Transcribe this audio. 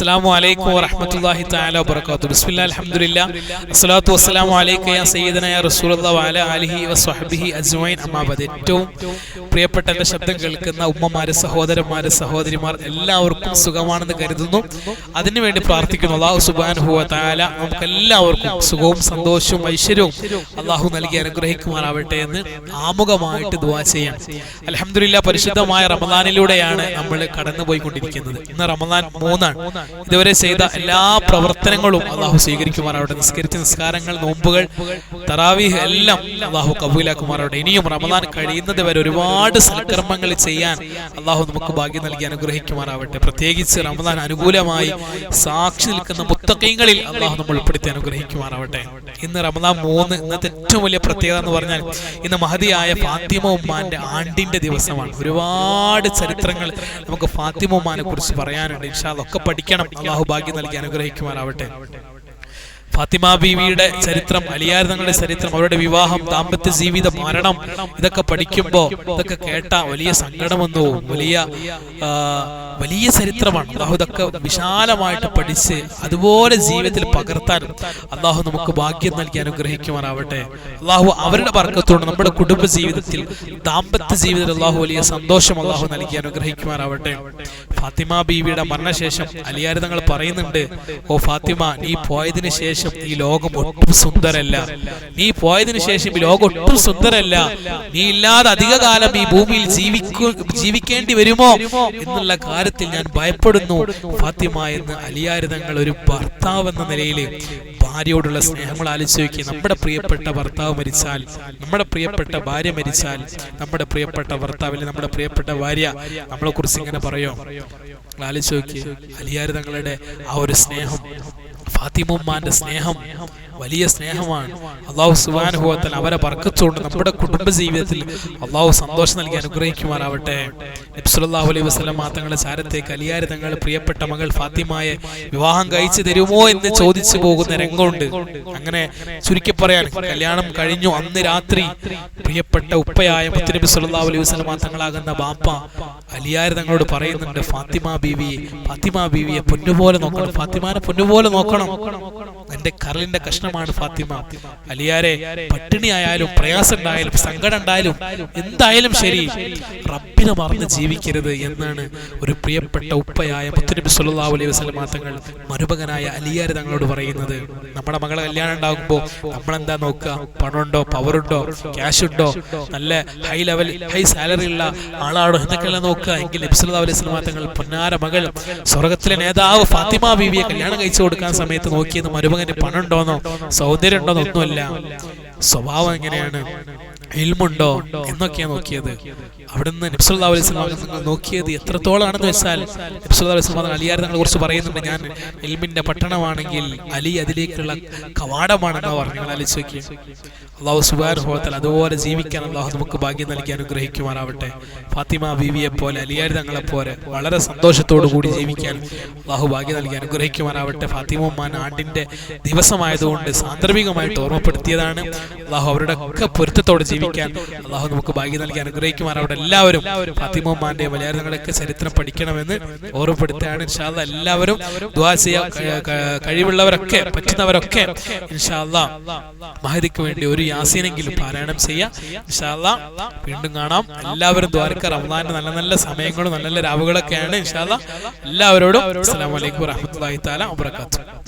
അസ്സലാമു അലൈക്കും വറഹ്മത്തുള്ളാഹി തആല വബറകാതുഹു. ബിസ്മില്ലാഹിൽ അൽഹംദുലില്ലാ അസ്സലാത്തു വസ്സലാമു അലൈക യാ സയ്യിദന യാ റസൂലുള്ളാഹി വഅല ആലിഹി വസ്വഹ്ബിഹി അജ്മഈൻ. അമ്മാ ബഅദ് ഏറ്റവും പ്രിയപ്പെട്ട എന്റെ ശബ്ദം കേൾക്കുന്ന ഉമ്മമാര് സഹോദരന്മാര് സഹോദരിമാർ എല്ലാവർക്കും സുഖമാണെന്ന് കരുതുന്നു. അതിനുവേണ്ടി പ്രാർത്ഥിക്കുന്നു. അള്ളാഹു സുബ്ഹാനഹു വ തആല നമുക്ക് എല്ലാവർക്കും സുഖവും സന്തോഷവും ഐശ്വര്യവും അള്ളാഹു നൽകി അനുഗ്രഹിക്കുമാറാവട്ടെ എന്ന് ആമുഖമായിട്ട് ദുആ ചെയ്യാം. അൽഹംദുലില്ലാ പരിശുദ്ധമായ റമദാനിലൂടെയാണ് നമ്മൾ കടന്നുപോയിക്കൊണ്ടിരിക്കുന്നത്. ഇന്ന് റമദാൻ മൂന്നാണ്. ഇതുവരെ ചെയ്ത എല്ലാ പ്രവർത്തനങ്ങളും അള്ളാഹു സ്വീകരിക്കുമാറാവട്ടെ. നിസ്കരിച്ച നിസ്കാരങ്ങൾ നോമ്പുകൾ തറാവീഹ് എല്ലാം അള്ളാഹു കബൂലാക്കുമാറാവട്ടെ. ഇനിയും റമദാൻ കഴിയുന്നത് വരെ ഒരുപാട് സൽക്കർമ്മങ്ങൾ ചെയ്യാൻ അള്ളാഹു നമുക്ക് ഭാഗ്യം നൽകി അനുഗ്രഹിക്കുമാറാവട്ടെ. പ്രത്യേകിച്ച് റമദാൻ അനുകൂലമായി സാക്ഷി നിൽക്കുന്ന മുത്തക്കൈകളിൽ അള്ളാഹു നമ്മൾ ഉൾപ്പെടുത്തി അനുഗ്രഹിക്കുമാറാവട്ടെ. ഇന്ന് റമദാൻ മൂന്ന് ഇന്നത്തെ ഏറ്റവും വലിയ പ്രത്യേകത എന്ന് പറഞ്ഞാൽ ഇന്ന് മഹതിയായ ഫാത്തിമ ഉമ്മാന്റെ ആണ്ടിന്റെ ദിവസമാണ്. ഒരുപാട് ചരിത്രങ്ങൾ നമുക്ക് ഫാത്തിമ ഉമ്മാനെ കുറിച്ച് പറയാനുണ്ട്. ഇൻഷാ അതൊക്കെ പഠിക്കണം. അള്ളാഹു ഭാഗ്യം നൽകി അനുഗ്രഹിക്കുമാറാവട്ടെ. ഫാത്തിമ ബീവിയുടെ ചരിത്രം അലിയാർ തങ്ങളുടെ ചരിത്രം അവരുടെ വിവാഹം ദാമ്പത്യ ജീവിതം മരണം ഇതൊക്കെ പഠിക്കുമ്പോൾ ഇതൊക്കെ കേട്ട വലിയ സങ്കടമെന്നോ വലിയ വലിയ ചരിത്രമാണ്. അള്ളാഹു ഇതൊക്കെ വിശാലമായിട്ട് പഠിച്ച് അതുപോലെ ജീവിതത്തിൽ പകർത്താനും അള്ളാഹു നമുക്ക് ഭാഗ്യം നൽകി അനുഗ്രഹിക്കുവാനാവട്ടെ അള്ളാഹു അവരുടെ വർക്കത്തോട് നമ്മുടെ കുടുംബ ജീവിതത്തിൽ ദാമ്പത്യ ജീവിതത്തിൽ അള്ളാഹു വലിയ സന്തോഷം അള്ളാഹു നൽകി അനുഗ്രഹിക്കുവാനാവട്ടെ ഫാത്തിമ ബീവിയുടെ മരണശേഷം അലിയാർ തങ്ങൾ പറയുന്നുണ്ട് ഓ ഫാത്തിമ നീ പോയതിനു ശേഷം ഈ ലോകം ഒട്ടും സുന്ദരല്ല. നീ പോയതിനു ശേഷം ഈ ലോകം ഒട്ടും സുന്ദരല്ല. നീ ഇല്ലാതെ അധിക കാലം ഈ ഭൂമിയിൽ ജീവിക്കു ജീവിക്കേണ്ടി വരുമോ എന്നുള്ള കാര്യത്തിൽ ഞാൻ ഭയപ്പെടുന്നു. ഫാത്തിമ എന്ന് അലിയാർ തങ്ങൾ ഒരു ഭർത്താവ് എന്ന നിലയിൽ ഭാര്യയോടുള്ള സ്നേഹങ്ങൾ ആലോചിക്കുക. നമ്മുടെ പ്രിയപ്പെട്ട ഭർത്താവ് മരിച്ചാൽ നമ്മുടെ പ്രിയപ്പെട്ട ഭാര്യ മരിച്ചാൽ നമ്മുടെ പ്രിയപ്പെട്ട ഭർത്താവ് അല്ലെങ്കിൽ നമ്മുടെ പ്രിയപ്പെട്ട ഭാര്യ നമ്മളെ കുറിച്ച് ഇങ്ങനെ പറയോ? ആലോചിച്ച് അലിയാർ തങ്ങളുടെ ആ ഒരു സ്നേഹം ഫാത്തിമുമ്മാന്റെ സ്നേഹം വലിയ സ്നേഹമാണ്. അള്ളാഹു സുബാനുഭവത്തിൽ അവരെ പറക്കച്ചുകൊണ്ട് നമ്മുടെ കുടുംബ ജീവിതത്തിൽ അള്ളാഹു സന്തോഷം നൽകി അനുഗ്രഹിക്കുമാറാവട്ടെ. നബ്സുല്ലാഹു അലൈഹി വസ്ലം തങ്ങളുടെ ചാരത്തെ കലിയാരി തങ്ങൾ പ്രിയപ്പെട്ട മകൾ ഫാത്തിമായ വിവാഹം കഴിച്ചു തരുമോ എന്ന് ചോദിച്ചു പോകുന്ന രംഗമുണ്ട്. അങ്ങനെ ചുരുക്കി പറയാൻ കല്യാണം കഴിഞ്ഞു. അന്ന് രാത്രി പ്രിയപ്പെട്ട ഉപ്പയായ മുത്തനബി സല്ലല്ലാഹു അലൈഹി വസ്ലം മാത്രങ്ങളാകുന്ന ബാപ്പ അലിയാരി തങ്ങളോട് പറയുന്നുണ്ട് ഫാത്തിമ ബീവി ഫാത്തിമ ബീവിയെ പൊന്നുപോലെ നോക്കണം ഫാത്തിമാനെ പൊന്നുപോലെ നോക്കണം. എന്റെ കരളിന്റെ കഷ്ണമാണ് ഫാത്തിമ. അലിയാരെ പട്ടിണി ആയാലും പ്രയാസം ഉണ്ടായാലും സങ്കടം ഉണ്ടായാലും എന്തായാലും ശരി റബ്ബിനെ മറന്ന് ജീവിക്കരുത് എന്നാണ് ഒരു പ്രിയപ്പെട്ട ഉപ്പയായ മുത്തനബി സുല്ലാ അലൈഹി വസ്ലം തങ്ങൾ മരുമകനായ അലിയാർ തങ്ങളോട് പറയുന്നത്. നമ്മുടെ മകളെ കല്യാണം ഉണ്ടാകുമ്പോൾ നമ്മളെന്താ നോക്കുക? പണമുണ്ടോ? പവറുണ്ടോ? ക്യാഷ് ഉണ്ടോ നല്ല ഹൈ ലെവൽ ഹൈ സാലറി ഉള്ള ആളാണോ എന്നൊക്കെയല്ല നോക്കുക. എങ്കിൽ നബ്സുല്ലാ അലൈഹി വസ്ലം തങ്ങൾ പൊന്നാര മകൾ സ്വർഗത്തിലെ നേതാവ് ഫാത്തിമ ബീവിയെ കല്യാണം കഴിച്ചു കൊടുക്കാൻ സമയത്ത് നോക്കിയത് മരുമകന് പണുണ്ടോന്നോ? സൗന്ദര്യം ഉണ്ടോന്നോ ഒന്നുമല്ല. സ്വഭാവം എങ്ങനെയാണ്? ഇൽമുണ്ടോ എന്നൊക്കെയാണ് നോക്കിയത്. അവിടുന്ന് നബ്സുല്ലാ അലൈഹി സ്വലാം നോക്കിയത് എത്രത്തോളാണെന്ന് വെച്ചാൽ നബ്സുല്ലാ അലൈഹി സ്വലാം അലിയാർ തങ്ങളെ കുറിച്ച് പറയുന്നുണ്ട്. ഞാൻ ഇൽമിന്റെ പട്ടണമാണെങ്കിൽ അലി അതിലേക്കുള്ള കവാടമാണെന്ന് പറഞ്ഞു ആലോചിച്ച് നോക്കി അള്ളാഹു സുബാനുഭവത്തിൽ അതുപോലെ ജീവിക്കാൻ അള്ളാഹു നമുക്ക് ഭാഗ്യം നൽകി അനുഗ്രഹിക്കുമാറാവട്ടെ. ഫാത്തിമ ബീവിയെ പോലെ അലിയാർ തങ്ങളെ പോലെ വളരെ സന്തോഷത്തോടു കൂടി ജീവിക്കാൻ അള്ളാഹു ഭാഗ്യം നൽകി അനുഗ്രഹിക്കുമാറാവട്ടെ. ഫാത്തിമ ഉമ്മാൻ ആണ്ടിന്റെ ദിവസമായതുകൊണ്ട് സാന്ദർഭികമായിട്ട് ഓർമ്മപ്പെടുത്തിയതാണ്. അള്ളാഹു അവരുടെ ഒക്കെ പൊരുത്തത്തോടെ ജീവിക്കാൻ അള്ളാഹു നമുക്ക് ഭാഗ്യം നൽകി അനുഗ്രഹിക്കുമാറാവട്ടെ. എല്ലാവരും ഫാത്തിമ ഉമ്മാന്റെ മലയാളങ്ങളൊക്കെ ചരിത്രം പഠിക്കണമെന്ന് ഓർമ്മപ്പെടുത്തുകയാണ്. ഇൻഷാല്ല എല്ലാവരും ദുആ ചെയ്യാൻ കഴിവുള്ളവരൊക്കെ പറ്റുന്നവരൊക്കെ ഇൻഷാല്ല മഹദിക്ക് വേണ്ടി ഒരു യാസീനെങ്കിലും പാരായണം ചെയ്യാം. ഇൻഷാല്ല വീണ്ടും കാണാം. എല്ലാവരും ദ്വാരക്ക റമദാന്റെ നല്ല നല്ല സമയങ്ങളും നല്ല നല്ല രാവുകളൊക്കെയാണ് ഇൻഷാല്ല എല്ലാവരോടും അസ്സാം വലൈക്കും വറഹ്മത്തുള്ളാഹി തആല വബറകാതുഹു.